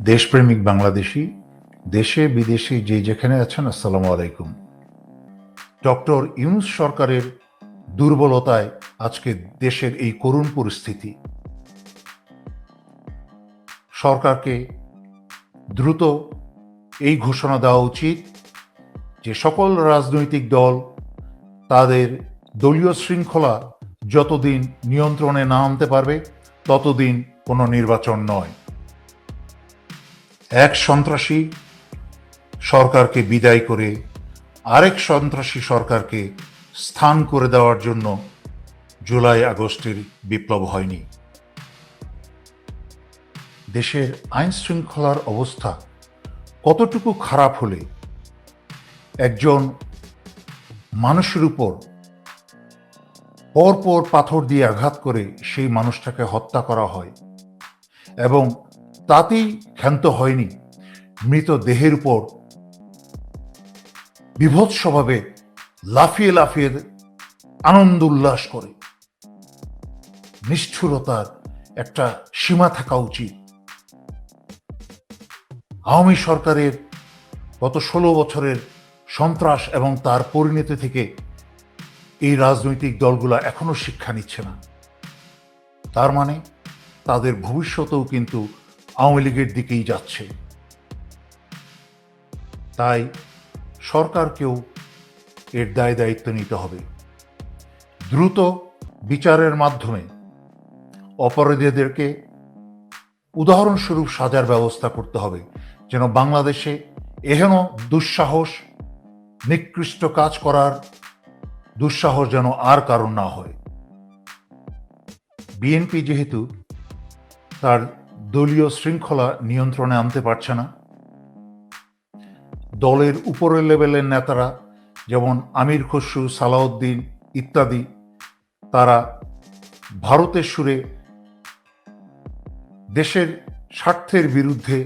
দেশপ্রেমিক বাংলাদেশি, দেশে বিদেশে যে যেখানে আছেন, আসসালামু আলাইকুম। ডক্টর ইউনুস সরকারের দুর্বলতায় আজকে দেশের এই করুণ পরিস্থিতি। সরকারকে দ্রুত এই ঘোষণা দেওয়া উচিত যে সকল রাজনৈতিক দল তাদের দলীয় শৃঙ্খলা যতদিন নিয়ন্ত্রণে না আনতে পারবে, ততদিন কোনো নির্বাচন নয়। এক সন্ত্রাসী সরকারকে বিদায় করে আরেক সন্ত্রাসী সরকারকে স্থান করে দেওয়ার জন্য জুলাই আগস্টের বিপ্লব হয়নি। দেশের আইন শৃঙ্খলার অবস্থা কতটুকু খারাপ হলে একজন মানুষের উপর পরপর পাথর দিয়ে আঘাত করে সেই মানুষটাকে হত্যা করা হয় এবং তাতেই ক্ষান্ত হয়নি। মৃত দেহের উপর বিভৎসভাবে লাফিয়ে লাফিয়ে আনন্দ উল্লাস করে। নিষ্ঠুরতার একটা সীমা থাকা উচিত। আওয়ামী সরকারের গত ষোলো বছরের সন্ত্রাস এবং তার পরিণতি থেকে এই রাজনৈতিক দলগুলো এখনও শিক্ষা নিচ্ছে না। তার মানে তাদের ভবিষ্যতেও কিন্তু আওয়ামী লীগের দিকেই যাচ্ছে। তাই সরকারকেও এর দায় দায়িত্ব নিতে হবে। দ্রুত বিচারের মাধ্যমে অপরাধীদেরকে উদাহরণস্বরূপ সাজার ব্যবস্থা করতে হবে, যেন বাংলাদেশে এহেন দুঃসাহস, নিকৃষ্ট কাজ করার দুঃসাহস যেন আর কারণ না হয়। বিএনপি যেহেতু তার দলীয় শৃঙ্খলা নিয়ন্ত্রণে আনতে পারছে না। দলের উপরের লেভেলের নেতারা যেমন আমির খসরু, সালাউদ্দিন ইত্যাদি, তারা ভারতের সুরে দেশের স্বার্থের বিরুদ্ধে,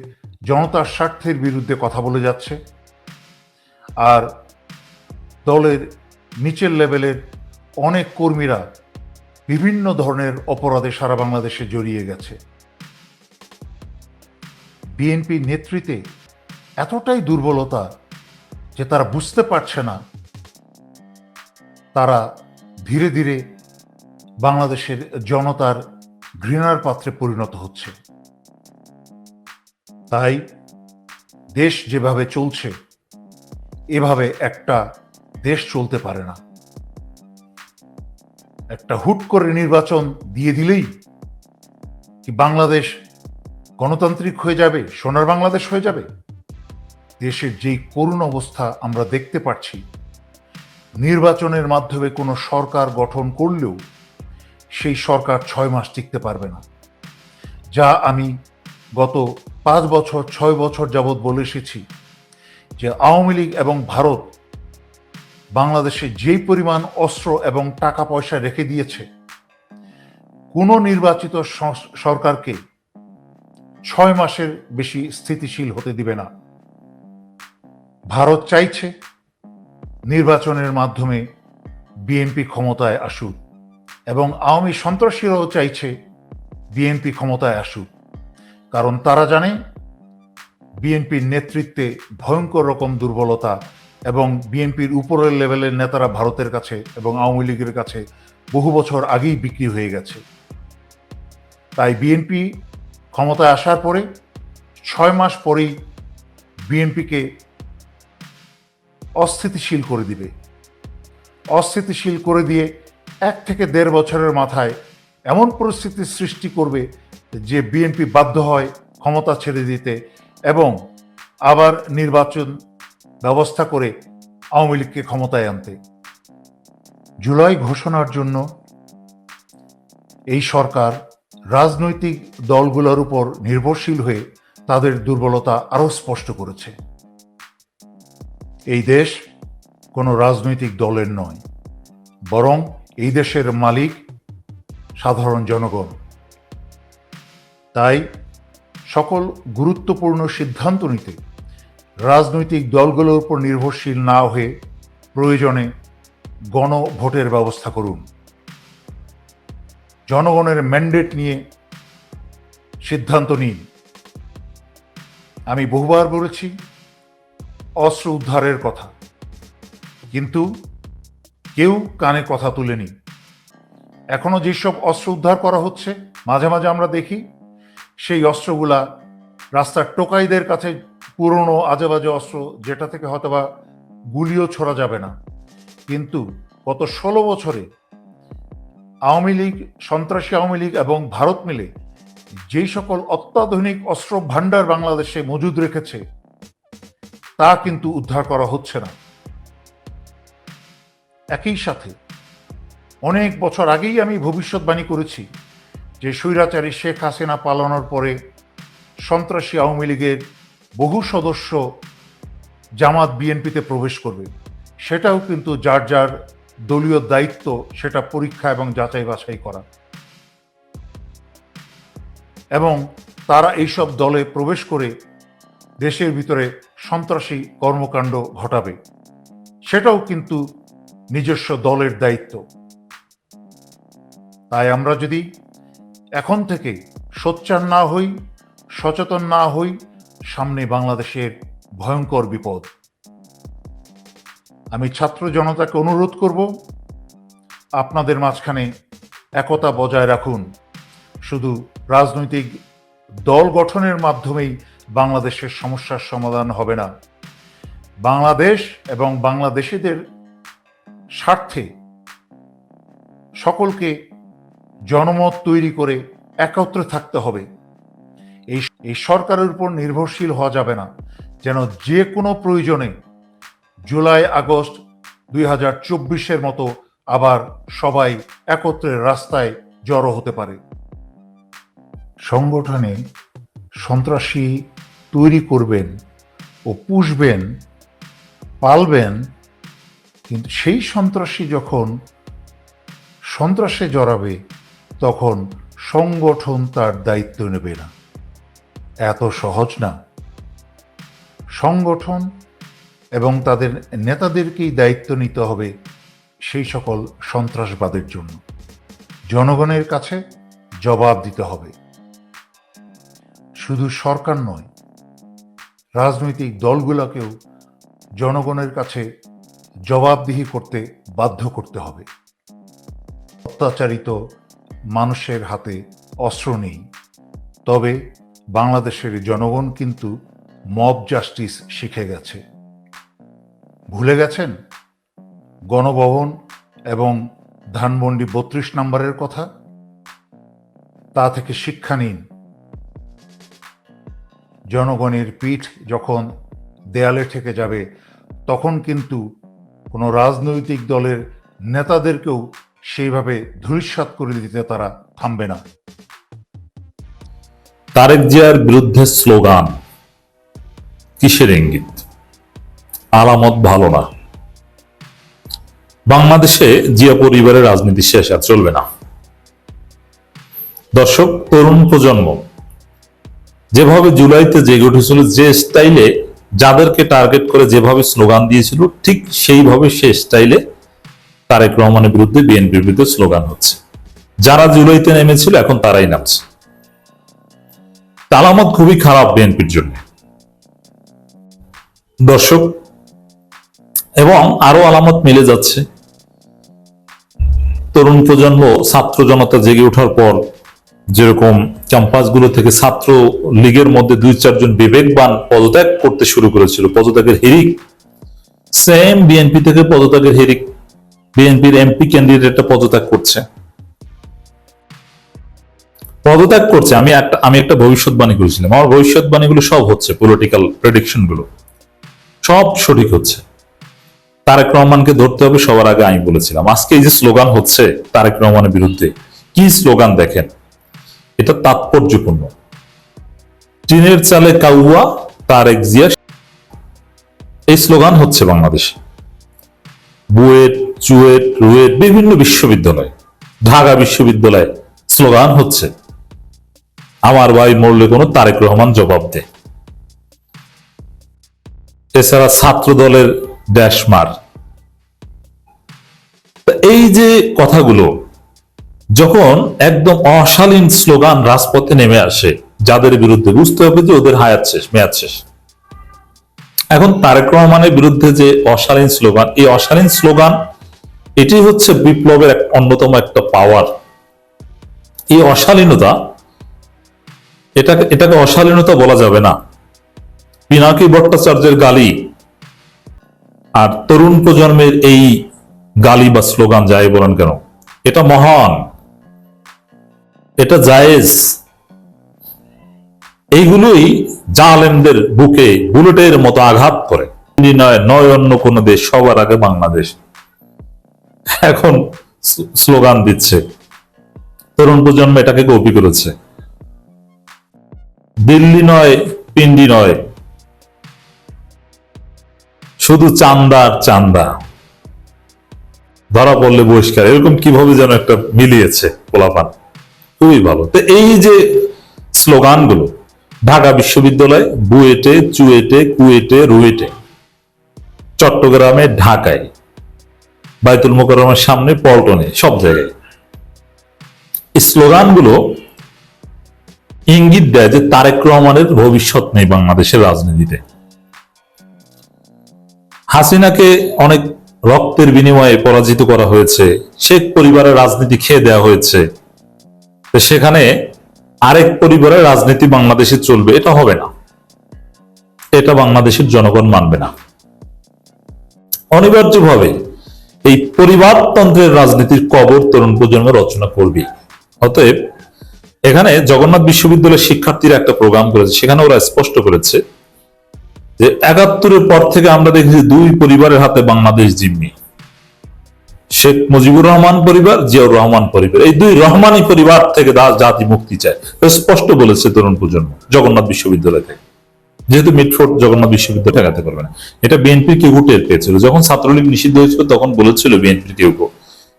জনতার স্বার্থের বিরুদ্ধে কথা বলে যাচ্ছে। আর দলের নিচের লেভেলের অনেক কর্মীরা বিভিন্ন ধরনের অপরাধে সারা বাংলাদেশে জড়িয়ে গেছে। বিএনপি নেতৃত্বে এতটাই দুর্বলতা যে তারা বুঝতে পারছে না। তারা ধীরে ধীরে বাংলাদেশের জনতার ঘৃণার পাত্রে পরিণত হচ্ছে। তাই দেশ যেভাবে চলছে, এভাবে একটা দেশ চলতে পারে না। একটা হুট করে নির্বাচন দিয়ে দিলেই কি বাংলাদেশ গণতান্ত্রিক হয়ে যাবে, সোনার বাংলাদেশ হয়ে যাবে। দেশের যেই করুণ অবস্থা আমরা দেখতে পাচ্ছি, নির্বাচনের মাধ্যমে কোনো সরকার গঠন করলেও সেই সরকার ছয় মাস টিকতে পারবে না। যা আমি গত পাঁচ বছর, ছয় বছর যাবৎ বলে এসেছি যে আওয়ামী লীগ এবং ভারত বাংলাদেশে যেই পরিমাণ অস্ত্র এবং টাকা পয়সা রেখে দিয়েছে, কোনো নির্বাচিত সরকারকে ছয় মাসের বেশি স্থিতিশীল হতে দিবে না। ভারত চাইছে নির্বাচনের মাধ্যমে বিএনপি ক্ষমতায় আসুক এবং আওয়ামী সন্ত্রাসীরাও চাইছে বিএনপি ক্ষমতায় আসুক। কারণ তারা জানে বিএনপির নেতৃত্বে ভয়ঙ্কর রকম দুর্বলতা এবং বিএনপির উপরের লেভেলের নেতারা ভারতের কাছে এবং আওয়ামী লীগের কাছে বহু বছর আগেই বিক্রি হয়ে গেছে। তাই বিএনপি ক্ষমতায় আসার পরে ছয় মাস পরেই বিএনপিকে অস্থিতিশীল করে দিবে। অস্থিতিশীল করে দিয়ে এক থেকে দেড় বছরের মাথায় এমন পরিস্থিতির সৃষ্টি করবে যে বিএনপি বাধ্য হয় ক্ষমতা ছেড়ে দিতে এবং আবার নির্বাচন ব্যবস্থা করে আওয়ামী লীগকে ক্ষমতায় আনতে। জুলাই ঘোষণার জন্য এই সরকার রাজনৈতিক দলগুলোর উপর নির্ভরশীল হয়ে তাদের দুর্বলতা আরও স্পষ্ট করেছে। এই দেশ কোনো রাজনৈতিক দলের নয়, বরং এই দেশের মালিক সাধারণ জনগণ। তাই সকল গুরুত্বপূর্ণ সিদ্ধান্ত নিতে রাজনৈতিক দলগুলোর উপর নির্ভরশীল না হয়ে প্রয়োজনে গণভোটের ব্যবস্থা করুন। জনগণের ম্যান্ডেট নিয়ে সিদ্ধান্ত নিন। আমি বহুবার বলেছি, অস্ত্র উদ্ধারের কথা। কিন্তু কেউ কানে কথা তুলেনি। এখনও যেসব অস্ত্র উদ্ধার করা হচ্ছে, মাঝে মাঝে আমরা দেখি, সেই অস্ত্রগুলা রাস্তার টোকাইদের কাছে পুরনো আজে বাজে অস্ত্র, যেটা থেকে হয়তোবা গুলিও ছোড়া যাবে না। কিন্তু গত ষোলো বছরে আওয়ামী লীগ, সন্ত্রাসী আওয়ামী লীগ এবং ভারত মিলে যেই সকল অত্যাধুনিক অস্ত্র ভাণ্ডার বাংলাদেশে মজুদ রেখেছে, তা কিন্তু উদ্ধার করা হচ্ছে না। একই সাথে অনেক বছর আগেই আমি ভবিষ্যৎবাণী করেছি যে স্বৈরাচারী শেখ হাসিনা পালানোর পরে সন্ত্রাসী আওয়ামী লীগের বহু সদস্য জামাত বিএনপিতে প্রবেশ করবে। সেটাও কিন্তু যার যার দলীয় দায়িত্ব সেটা পরীক্ষা এবং যাচাই বাছাই করা। এবং তারা এইসব দলে প্রবেশ করে দেশের ভিতরে সন্ত্রাসী কর্মকাণ্ড ঘটাবে। সেটাও কিন্তু নিজস্ব দলের দায়িত্ব। তাই আমরা যদি এখন থেকে সোচ্চার না হই, সচেতন না হই, সামনে বাংলাদেশের ভয়ঙ্কর বিপদ। আমি ছাত্র জনতাকে অনুরোধ করব, আপনাদের মাঝখানে একতা বজায় রাখুন। শুধু রাজনৈতিক দল গঠনের মাধ্যমেই বাংলাদেশের সমস্যার সমাধান হবে না। বাংলাদেশ এবং বাংলাদেশিদের স্বার্থে সকলকে জনমত তৈরি করে একত্রে থাকতে হবে। এই এই সরকারের উপর নির্ভরশীল হওয়া যাবে না। যেন যে কোনো প্রয়োজনে জুলাই, আগস্ট দুই হাজার চব্বিশের মতো আবার সবাই একত্রে রাস্তায় জড়ো হতে পারে। সংগঠনে সন্ত্রাসী তৈরি করবেন ও পুষবেন, পালবেন, কিন্তু সেই সন্ত্রাসী যখন সন্ত্রাসে জড়াবে, তখন সংগঠন তার দায়িত্ব নেবে না। এত সহজ না। সংগঠন এবং তাদের নেতাদেরকেই দায়িত্ব নিতে হবে সেই সকল সন্ত্রাসবাদের জন্য। জনগণের কাছে জবাব দিতে হবে। শুধু সরকার নয়, রাজনৈতিক দলগুলোকেও জনগণের কাছে জবাবদিহি করতে বাধ্য করতে হবে। অত্যাচারিত মানুষের হাতে অস্ত্র নেই। তবে বাংলাদেশের জনগণ কিন্তু মব জাস্টিস শিখে গেছে। ভুলে গেছেন? গণভবন এবং ধানমন্ডি বত্রিশ নম্বরের কথা? তা থেকে শিক্ষা নিন। জনগণের পিঠ যখন দেয়ালে ঠেকে যাবে, তখন কিন্তু কোনো রাজনৈতিক দলের নেতাদেরকেও সেইভাবে ধূলিসাৎ করে দিতে তারা থামবে না। তারেক জিয়ার বিরুদ্ধে স্লোগান, কিসের ইঙ্গিত? আলামত ভালো না। বাংলাদেশে জিয়া পরিবারের রাজনীতি শেষ আর চলবে না। দর্শক, তরুণ প্রজন্ম, যেভাবে জুলাইতে জেগে উঠেছিল, যে স্টাইলে যাদেরকে টার্গেট করে যেভাবে স্লোগান দিয়েছিল, ঠিক সেইভাবে সে স্টাইলে তারেক রহমানের বিরুদ্ধে বিএনপির বিরুদ্ধে স্লোগান হচ্ছে। যারা জুলাইতে নেমেছিল, এখন তারাই নামছে। তালামত খুবই খারাপ বিএনপির জন্য। দর্শক এবং আরও আলামত মিলে যাচ্ছে। তরুণ প্রজন্ম, ছাত্র জনতা জেগে ওঠার পর যেরকম ক্যাম্পাসগুলো থেকে ছাত্র লীগের মধ্যে দুই চারজন বিবেকবান পদত্যাগ করতে শুরু করেছিল, পদত্যাগের হিরিক সেম বিএনপি থেকে পদত্যাগের হিরিক বিএনপির এমপি ক্যান্ডিডেটটা পদত্যাগ করছে। পদত্যাগ করছে, আমি একটা আমি একটা ভবিষ্যৎবাণী করেছিলাম। আমার ভবিষ্যৎবাণীগুলো সব হচ্ছে পলিটিক্যাল প্রেডিকশনগুলো। সব সঠিক হচ্ছে। তারেক রহমানকে ধরতে হবে, সবার আগে আমি বলেছিলাম। আজকে এই যে স্লোগান হচ্ছে তারেক রহমানের বিরুদ্ধে, কি স্লোগান দেখেন? এটা তাৎপর্যপূর্ণ। টিনের চালে কাউয়া, তারেক জিয়া, এই স্লোগান হচ্ছে বাংলাদেশে। বুয়েট, চুয়েট, রুয়েট, বিভিন্ন বিশ্ববিদ্যালয়, ঢাকা বিশ্ববিদ্যালয়ে স্লোগান হচ্ছে, আমার ভাই মরলে কোনো তারেক রহমান জবাব দে এছাড়া ছাত্র দলের ড্যাশমার এই যে কথাগুলো, যখন একদম অশালীন স্লোগান রাজপথে নেমে আসে, যাদের বিরুদ্ধে বুঝতে হবে যে ওদের হায়াত শেষ, মেয়াদ শেষ। এখন তারেক রহমানের বিরুদ্ধে যে অশালীন স্লোগান, এই অশালীন স্লোগান, এটি হচ্ছে বিপ্লবের এক অন্যতম একটা পাওয়ার এই অশালীনতা, এটাকে এটাকে অশালীনতা বলা যাবে না। পিনাকি ভট্টাচার্যের গালি আর তরুণ প্রজন্মের এই গালি বা স্লোগান যাই বলেন কেন? এটা মহান। এটা জায়েজ। এইগুলোই জালেমদের বুকে বুলেটের মতো আঘাত করে। নয় নয় অন্য কোন দেশ, সবার আগে বাংলাদেশ। এখন স্লোগান দিচ্ছে। তরুণ প্রজন্ম এটাকে কপি করেছে। দিল্লি নয়, পিন্ডি নয়। শুধু চান্দা আর চান্দা ধরা পড়লে বহিষ্কার। এরকম কীভাবে যেন একটা মিলিয়েছে পোলাপান। খুবই ভালো। তো এই যে স্লোগানগুলো, ঢাকা বিশ্ববিদ্যালয়, বুয়েটে, চুয়েটে, কুয়েটে, রুয়েটে, চট্টগ্রামে, ঢাকায়, বাইতুল মোকাররমের সামনে, পল্টনে, সব জায়গায়। স্লোগানগুলো ইঙ্গিত দেয় যে তারেক রহমানের ভবিষ্যৎ নেই বাংলাদেশের রাজনীতিতে। হাসিনাকে অনেক রক্তের বিনিময়ে পরাজিত করা হয়েছে। শেখ পরিবারের রাজনীতি খেয়ে দেওয়া হয়েছে। সেখানে আরেক পরিবারের রাজনীতি বাংলাদেশে চলবে, এটা হবে না। এটা বাংলাদেশের জনগণ মানবে না। অনিবার্যভাবে এই পরিবারতন্ত্রের রাজনীতির কবর তরুণ প্রজন্ম রচনা করবে। অতএব এখানে জগন্নাথ বিশ্ববিদ্যালয়ের শিক্ষার্থীরা একটা প্রোগ্রাম করেছে, সেখানে ওরা স্পষ্ট করেছে যে একাত্তরের পর থেকে আমরা দেখেছি দুই পরিবারের হাতে বাংলাদেশ জিম্মি। শেখ মুজিবুর রহমান পরিবার, জিয়াউর রহমান পরিবার। এই দুই রহমানি পরিবার থেকে জাতি মুক্তি চায়। স্পষ্ট বলেছে তরুণ প্রজন্ম, জগন্নাথ বিশ্ববিদ্যালয় থেকে। যেহেতু মিটফোর্ড জগন্নাথ বিশ্ববিদ্যালয় ঠেকাতে পারবে না। এটা বিএনপি কেউ টের পেয়েছিল। যখন ছাত্রলীগ নিষিদ্ধ হয়েছিল, তখন বলেছিল বিএনপি কেউ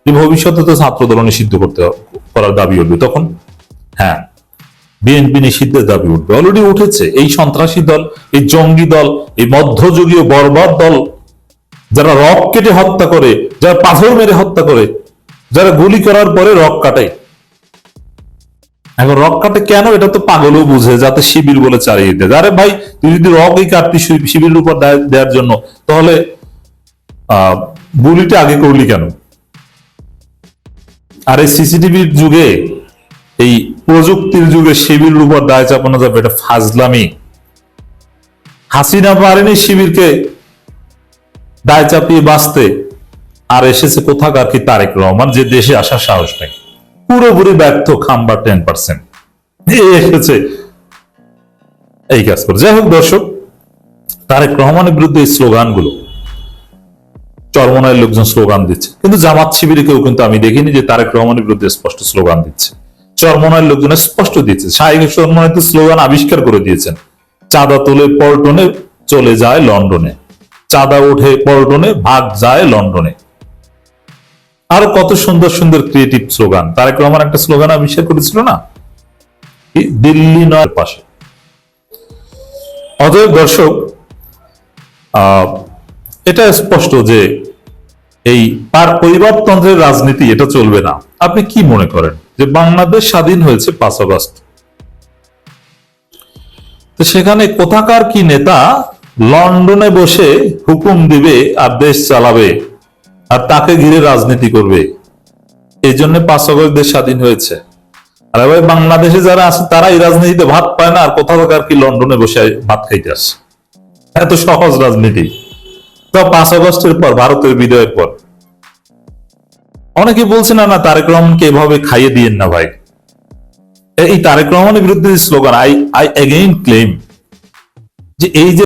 যে ভবিষ্যতে তো ছাত্র দল নিষিদ্ধ করতে করার দাবি উঠবে তখন হ্যাঁ বিএনপি নিষিদ্ধের দাবি উঠবে। অলরেডি উঠেছে। এই সন্ত্রাসী দল, এই জঙ্গি দল, এই মধ্যযুগীয় বর্বর দল, যারা রক কেটে হত্যা করে, যারা পাথর মেরে হত্যা করে, যারা গুলি করার পরে রক কাটে। এখন রক কাটে কেন? এটা তো পাগলও বুঝে, যাতে শিবির বলে চালিয়ে দেয়। আরে ভাই, তুই যদি রকই কাটতি শিবিরের উপর দেওয়ার জন্য, তাহলে গুলিটা আগে করলি কেন? আর এই সিসিটিভির যুগে এই প্রযুক্তির যুগে শিবিরের উপর দায় চাপানো যাবে, এটা ফাজলামি। হাসিনা পারেনি শিবিরকে দায় চাপিয়ে বাঁচতে। আর এসেছে কোথাকার কি তারেক রহমান, যে দেশে আসার সাহস নেই। পুরোপুরি ব্যর্থ খাম্বার টেন পার্সেন্ট। এসেছে। এই কাজ করে। যাই হোক দর্শক, তারেক রহমানের বিরুদ্ধে এই স্লোগানগুলো, চরমনায়ের লোকজন স্লোগান দিচ্ছে। কিন্তু জামাত শিবিরে কেউ কিন্তু আমি দেখিনি যে তারেক রহমানের বিরুদ্ধে স্পষ্ট স্লোগান দিচ্ছে। চরমনায়ের লোকজন স্পষ্ট দিচ্ছে শাহিক চরমনায় তো স্লোগান আবিষ্কার করে দিয়েছেন। চাঁদা তোলে পল্টনে চলে যায় লন্ডনে। চাঁদা ওঠে পল্টনে, ভাগ যায় লন্ডনে। আরও কত সুন্দর সুন্দর ক্রিয়েটিভ স্লোগান। তারেক রহমান একটা স্লোগান আবিষ্কার করেছিল না? দিল্লি নয় পাশে। অতএব দর্শক এটা স্পষ্ট যে এই পার পরিবারতন্ত্রের রাজনীতি, এটা চলবে না। আপনি কি মনে করেন? যে বাংলাদেশ স্বাধীন হয়েছে পাঁচ আগস্ট। তো সেখানে কোথাকার কি নেতা লন্ডনে বসে হুকুম দিবে আর দেশ চালাবে আর তাকে ঘিরে রাজনীতি করবে? এই জন্য পাঁচ আগস্ট দেশ স্বাধীন হয়েছে। আরে ভাই, বাংলাদেশে যারা আছে তারা এই রাজনীতিতে ভাত পায় না আর কোথাকার কি লন্ডনে বসে ভাত খাইতে আসে? এত সহজ রাজনীতি। তো পাঁচ আগস্টের পর, ভারতের বিজয়ের পর। অনেকে বলছে, না না, তারেক রহমানকে এভাবে খাইয়ে দিয়েন না ভাই। এই তারেক রহমানের বিরুদ্ধে slogan I I again claim যে এই যে